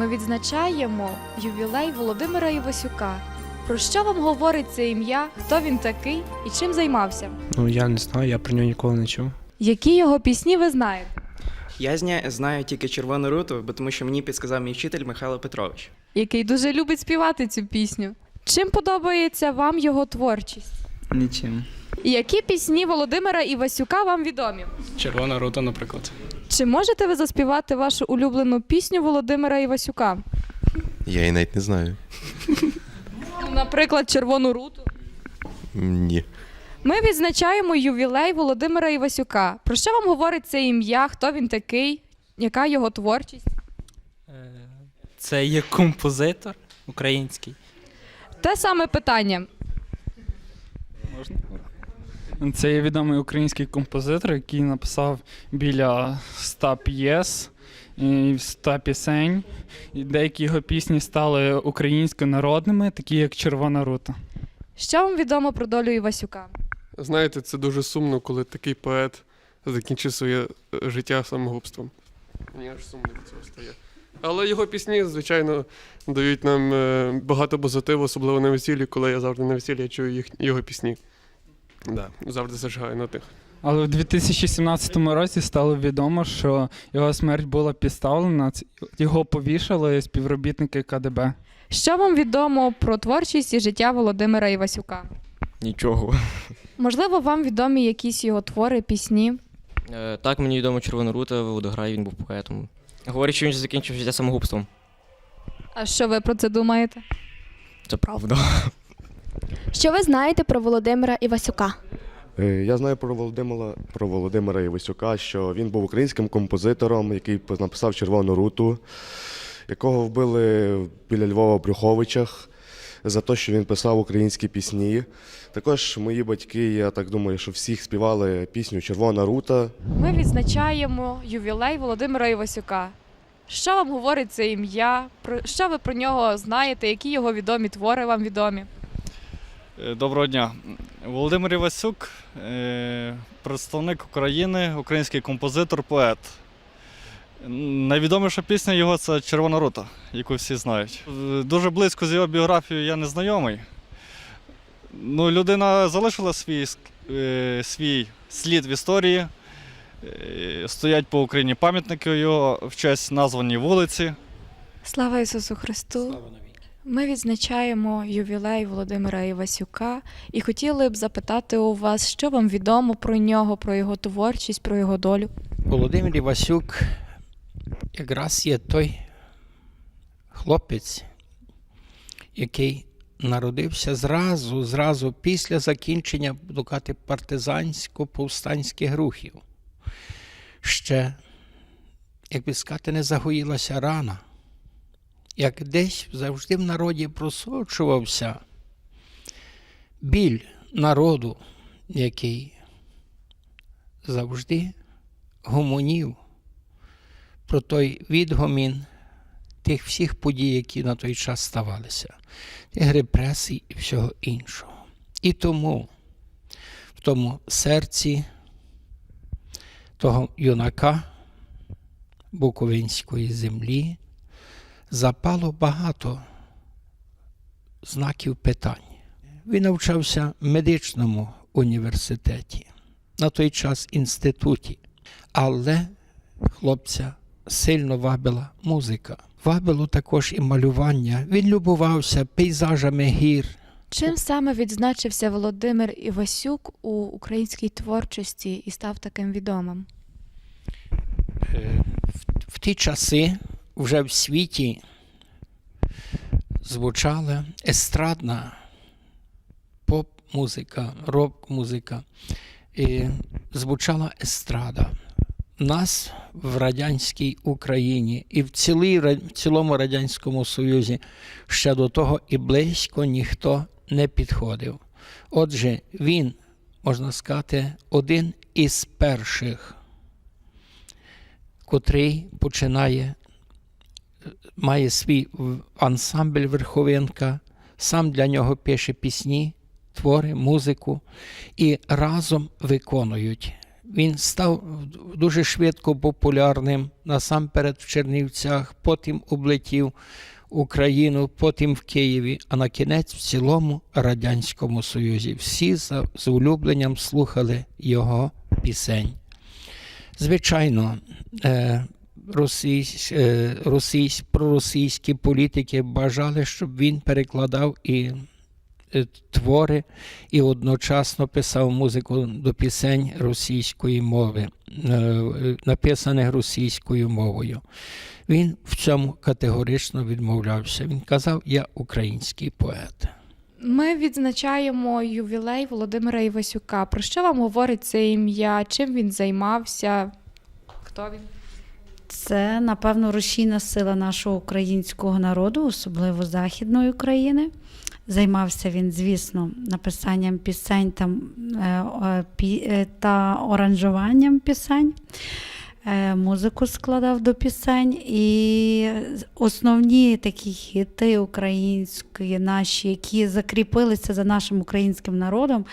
Ми відзначаємо ювілей Володимира Івасюка. Про що вам говорить це ім'я? Хто він такий і чим займався? Ну я не знаю, я про нього ніколи не чув. Які його пісні ви знаєте? Я зня... знаю тільки червону руту, бо тому що мені підказав мій вчитель Михайло Петрович. Який дуже любить співати цю пісню. Чим подобається вам його творчість? Нічим. Які пісні Володимира Івасюка вам відомі? Червона рута, наприклад. Чи можете ви заспівати вашу улюблену пісню Володимира Івасюка? Я її навіть не знаю. Наприклад, Червону руту. Ні. Ми відзначаємо ювілей Володимира Івасюка. Про що вам говорить це ім'я? Хто він такий? Яка його творчість? Е, Це є композитор український. Те саме питання. Це є відомий український композитор, який написав біля 100 п'єс і 100 пісень. І деякі його пісні стали українсько-народними, такі як Червона рута. Що вам відомо про долю Івасюка? Знаєте, це дуже сумно, коли такий поет закінчив своє е, життя самогубством. Мені аж сумно від цього стає. Але його пісні, звичайно, дають нам е, багато позитиву, особливо на весіллі, коли я завжди на весіллі чую їх, його пісні. Да, завжди зажигаю на тих. Але в 2017 році стало відомо, що його смерть була підставлена, його повішали співробітники КДБ. Що вам відомо про творчість і життя Володимира Івасюка? Нічого. Можливо, вам відомі якісь його твори, пісні? Е, так, мені відомо Червона рута, Водограй, він був поетом. Говорить, що він закінчив життя самогубством. А що ви про це думаєте? Це правда. Що ви знаєте про Володимира Івасюка? Е, Я знаю про Володимира, про Володимира Івасюка, що він був українським композитором, який написав Червону руту, якого вбили біля Львова в Брюховичах за те, що він писав українські пісні. Також мої батьки, я так думаю, що всіх співали пісню Червона рута. Ми відзначаємо ювілей Володимира Івасюка. Що вам говорить це ім'я? Про що ви про нього знаєте? Які його відомі твори вам відомі? Е, Доброго дня. Володимир Івасюк, е, представник України, український композитор, поет. Найвідоміша пісня його це Червона рута, яку всі знають. Е, Дуже близько з його біографією я не знайомий. Ну, людина залишила свій, свій слід в історії. Стоять по Україні пам'ятники його в честь названі вулиці. Слава Ісусу Христу! Ми відзначаємо ювілей Володимира Івасюка і хотіли б запитати у вас, що вам відомо про нього, про його творчість, про його долю. Володимир Івасюк якраз є той хлопець, який народився зразу, зразу після закінчення буду казати, партизансько-повстанських рухів. Ще, як би сказати, не загоїлася рана. Як десь завжди в народі просочувався біль народу, який завжди гомонів про той відгомін тих всіх подій, які на той час ставалися, тих репресій і всього іншого. І тому в тому серці того юнака Буковинської землі запало багато знаків питань. Він навчався в медичному університеті, на той час інституті, але хлопця сильно вабила музика. Вабило також і малювання. Він любувався пейзажами гір. Чим саме відзначився Володимир Івасюк у українській творчості і став таким відомим? Е, В, в ті часи вже в світі звучала естрадна поп-музика, рок-музика. І звучала естрада. Нас в радянській Україні і в, цілій, в цілому Радянському Союзі ще до того і близько ніхто не підходив. Отже, він, можна сказати, один із перших, котрий починає, має свій ансамбль Верховинка, сам для нього пише пісні, твори, музику і разом виконують Він став дуже швидко популярним насамперед в Чернівцях, потім облетів Україну, потім в Києві, а на кінець в цілому Радянському Союзі. Всі з улюбленням слухали його пісень. Звичайно, е, російсь, е, російсь, проросійські політики бажали, щоб він перекладав і е, твори і одночасно писав музику до пісень російської мови, е, написаних російською мовою. Він в цьому категорично відмовлявся. Він казав: Я український поет. Ми відзначаємо ювілей Володимира Івасюка. Про що вам говорить це ім'я? Чим він займався? Хто він? Це, напевно, рушійна сила нашого українського народу, особливо Західної України. Займався він, звісно, написанням пісень та, е, е, та оранжуванням пісень. Е, Музику складав до пісень, і основні такі хіти українські наші, які закріпилися за нашим українським народом,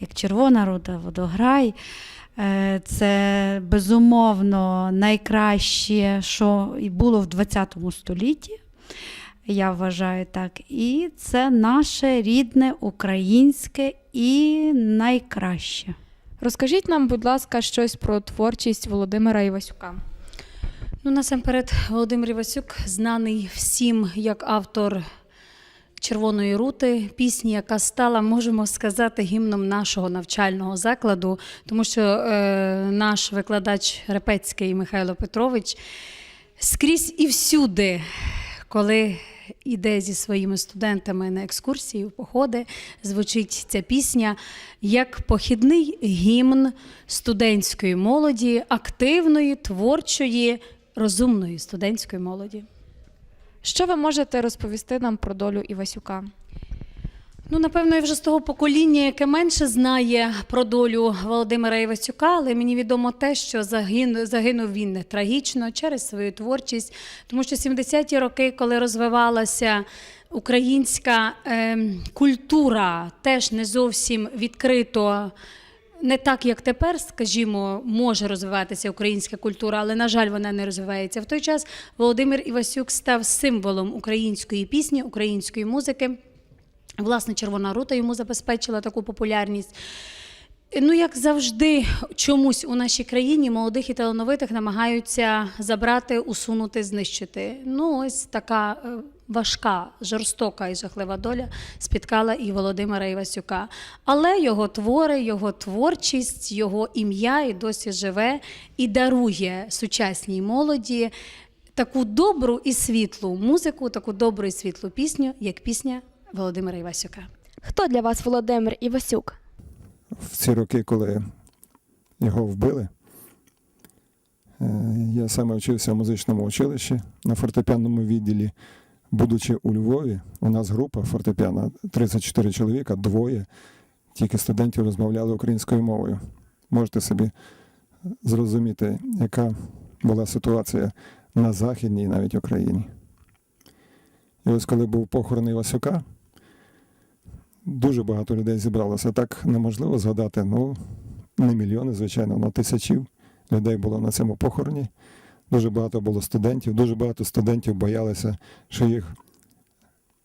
як Червона рута, Водограй. Е, Це безумовно найкраще, що і було в ХХ столітті. Я вважаю так. І це наше рідне українське і найкраще. Розкажіть нам, будь ласка, щось про творчість Володимира Івасюка. Ну, насамперед, Володимир Івасюк знаний всім як автор Червоної рути, пісні, яка стала, можемо сказати, гімном нашого навчального закладу, тому що е, наш викладач Репецький Михайло Петрович скрізь і всюди, коли йде зі своїми студентами на екскурсії, в походи, звучить ця пісня як похідний гімн студентської молоді, активної, творчої, розумної студентської молоді. Що ви можете розповісти нам про долю Івасюка? Ну, напевно, я вже з того покоління, яке менше знає про долю Володимира Івасюка, але мені відомо те, що загин, загинув він трагічно через свою творчість, тому що 70-ті роки, коли розвивалася українська ем, культура, теж не зовсім відкрито. Не так, як тепер, скажімо, може розвиватися українська культура, але, на жаль, вона не розвивається. В той час Володимир Івасюк став символом української пісні, української музики. Власне, Червона рута йому забезпечила таку популярність. Ну, як завжди, чомусь у нашій країні молодих і талановитих намагаються забрати, усунути, знищити. Ну, ось така е, важка, жорстока і жахлива доля спіткала і Володимира Івасюка. Але його твори, його творчість, його ім'я і досі живе і дарує сучасній молоді таку добру і світлу музику, таку добру і світлу пісню, як пісня Володимира Івасюка. Хто для вас Володимир Івасюк? В ці роки, коли його вбили, е, я саме вчився в музичному училищі на фортепіанному відділі. Будучи у Львові, у нас група фортепіано 34 чоловіка, двоє тільки студентів розмовляли українською мовою. Можете собі зрозуміти, яка була ситуація на Західній навіть Україні. І ось коли був похорон Івасюка, дуже багато людей зібралося. Так неможливо згадати. Ну, не мільйони, звичайно, але тисячів людей було на цьому похороні. Дуже багато було студентів, дуже багато студентів боялися, що їх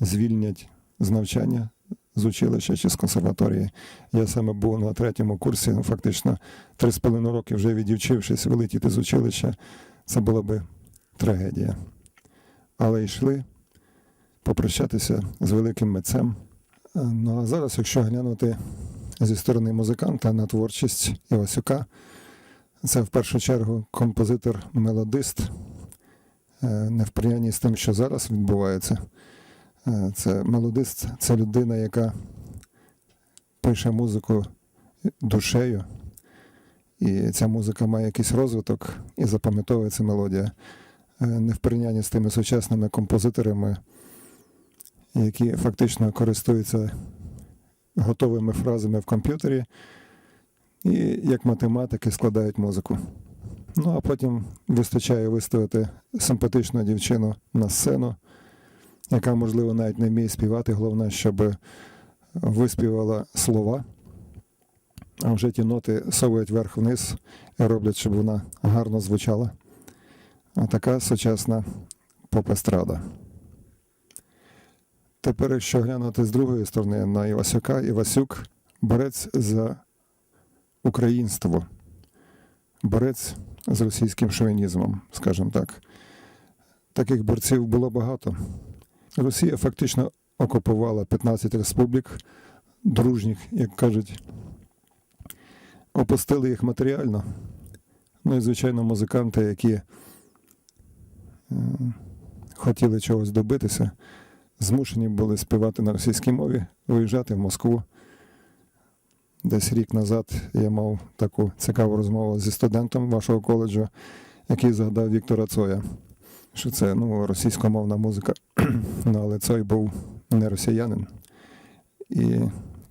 звільнять з навчання з училища чи з консерваторії. Я саме був на третьому курсі, ну фактично три з половиною роки вже відівчившись вилетіти з училища. Це була би трагедія. Але йшли попрощатися з великим митцем. Ну а зараз, якщо глянути зі сторони музиканта на творчість Івасюка, це в першу чергу композитор-мелодист, е, не в порівнянні з тим, що зараз відбувається. Е, Це мелодист, це людина, яка пише музику душею, і ця музика має якийсь розвиток і запам'ятовується мелодія. Е, Не в порівнянні з тими сучасними композиторами, які фактично користуються готовими фразами в комп'ютері і як математики складають музику. Ну а потім вистачає виставити симпатичну дівчину на сцену, яка, можливо, навіть не вміє співати. Головне, щоб виспівала слова, а вже ті ноти совують вверх-вниз і роблять, щоб вона гарно звучала. А така сучасна поп-естрада. Тепер, якщо глянути з другої сторони на Івасюка, Івасюк борець за українство, борець з російським шовінізмом, скажімо так. Таких борців було багато. Росія фактично окупувала 15 республік, дружніх, як кажуть, опустили їх матеріально. Ну і, звичайно, музиканти, які е, хотіли чогось добитися, змушені були співати на російській мові, виїжджати в Москву. Десь рік назад я мав таку цікаву розмову зі студентом вашого коледжу, який згадав Віктора Цоя, що це ну, російськомовна музика. ну, але Цой був не росіянин. І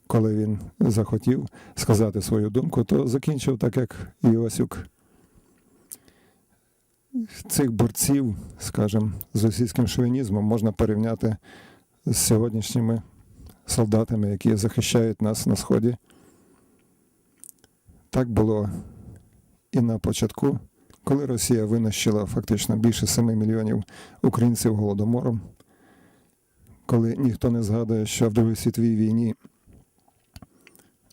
коли він захотів сказати свою думку, то закінчив так, як Івасюк. Цих борців, скажімо, з російським шовінізмом можна порівняти з сьогоднішніми солдатами, які захищають нас на Сході. Так було і на початку, коли Росія винищила фактично більше 7 мільйонів українців голодомором, коли ніхто не згадує, що в Другій світовій війні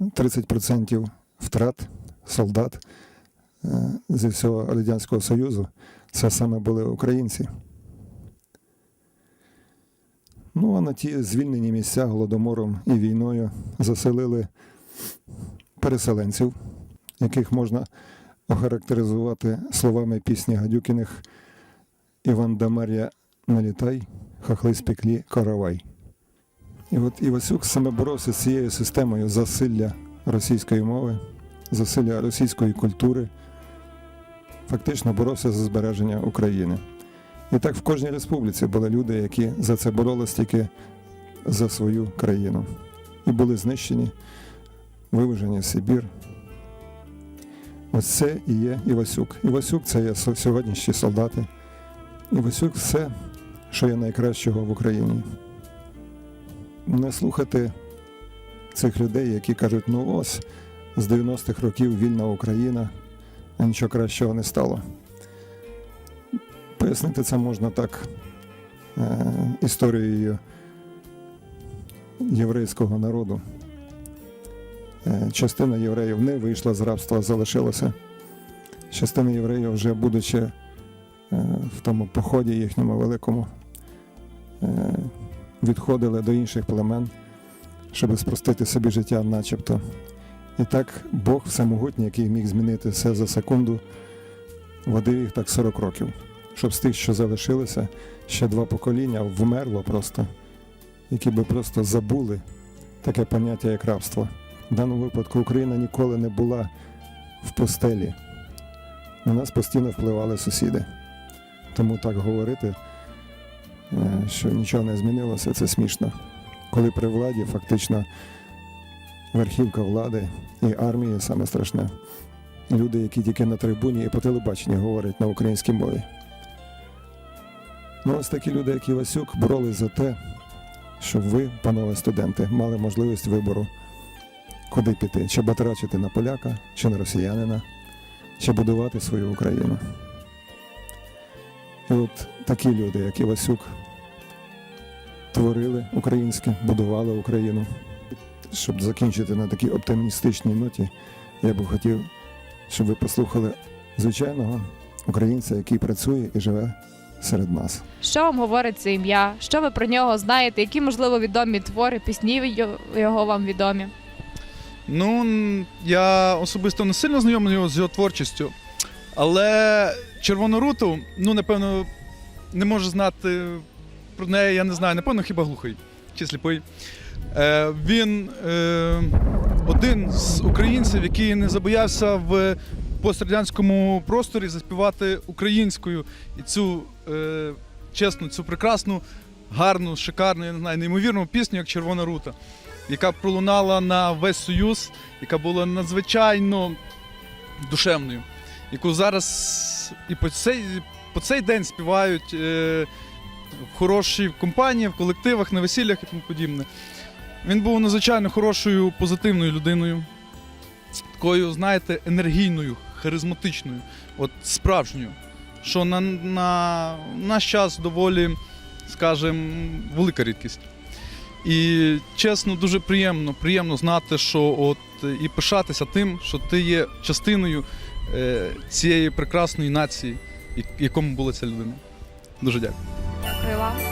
30% втрат солдат зі всього Радянського Союзу це саме були українці. Ну а на ті звільнені місця голодомором і війною заселили переселенців, яких можна охарактеризувати словами пісні Гадюкіних Іван да Мар'я налітай, хахли спеклі каравай. І от Івасюк саме боровся з цією системою засилля російської мови, засилля російської культури, фактично боровся за збереження України. І так в кожній республіці були люди, які за це боролись тільки за свою країну. І були знищені, вивезені в Сибір. Ось це і є Івасюк. Івасюк це є сьогоднішні солдати. Івасюк все, що є найкращого в Україні. Не слухати цих людей, які кажуть, ну ось з 90-х років вільна Україна, а нічого кращого не стало. Пояснити це можна так е, історією єврейського народу. Е, частина євреїв не вийшла з рабства, залишилася. Частина євреїв, вже будучи е, в тому поході їхньому великому, відходили до інших племен, щоб спростити собі життя, начебто. І так Бог всемогутній, який міг змінити все за секунду, водив їх так 40 років, щоб з тих, що залишилися, ще два покоління вмерло просто, які би просто забули таке поняття, як рабство. В даному випадку Україна ніколи не була в постелі. На нас постійно впливали сусіди. Тому так говорити, е, що нічого не змінилося, це смішно. Коли при владі фактично верхівка влади і армії саме страшне. Люди, які тільки на трибуні і по телебаченню говорять на українській мові. Ну, ось такі люди, як Івасюк, боролись за те, щоб ви, панове студенти, мали можливість вибору, куди піти, чи батрачити на поляка, чи на росіянина, чи будувати свою Україну. І от такі люди, як Івасюк, творили українське, будували Україну. Щоб закінчити на такій оптимістичній ноті, я би хотів, щоб ви послухали звичайного українця, який працює і живе серед нас. Що вам говорить це ім'я? Що ви про нього знаєте? Які, можливо, відомі твори, пісні його вам відомі? Ну, я особисто не сильно знайомий з його творчістю, але Червону руту, ну, напевно, не можу знати про неї, я не знаю, напевно, хіба глухий чи сліпий. Е, він е, один з українців, який не забоявся в пострадянському просторі заспівати українською і цю е, чесну, цю прекрасну, гарну, шикарну, я не знаю, неймовірну пісню, як Червона рута, яка пролунала на весь Союз, яка була надзвичайно душевною, яку зараз і по цей, по цей день співають в хорошій компанії, в колективах, на весіллях і тому подібне. Він був надзвичайно хорошою, позитивною людиною. такою, знаєте, енергійною, харизматичною, от справжньою, що на, на наш час доволі, скажімо, велика рідкість. І чесно, дуже приємно, приємно знати, що от і пишатися тим, що ти є частиною е, цієї прекрасної нації, якому була ця людина. Дуже дякую. Дякую вам.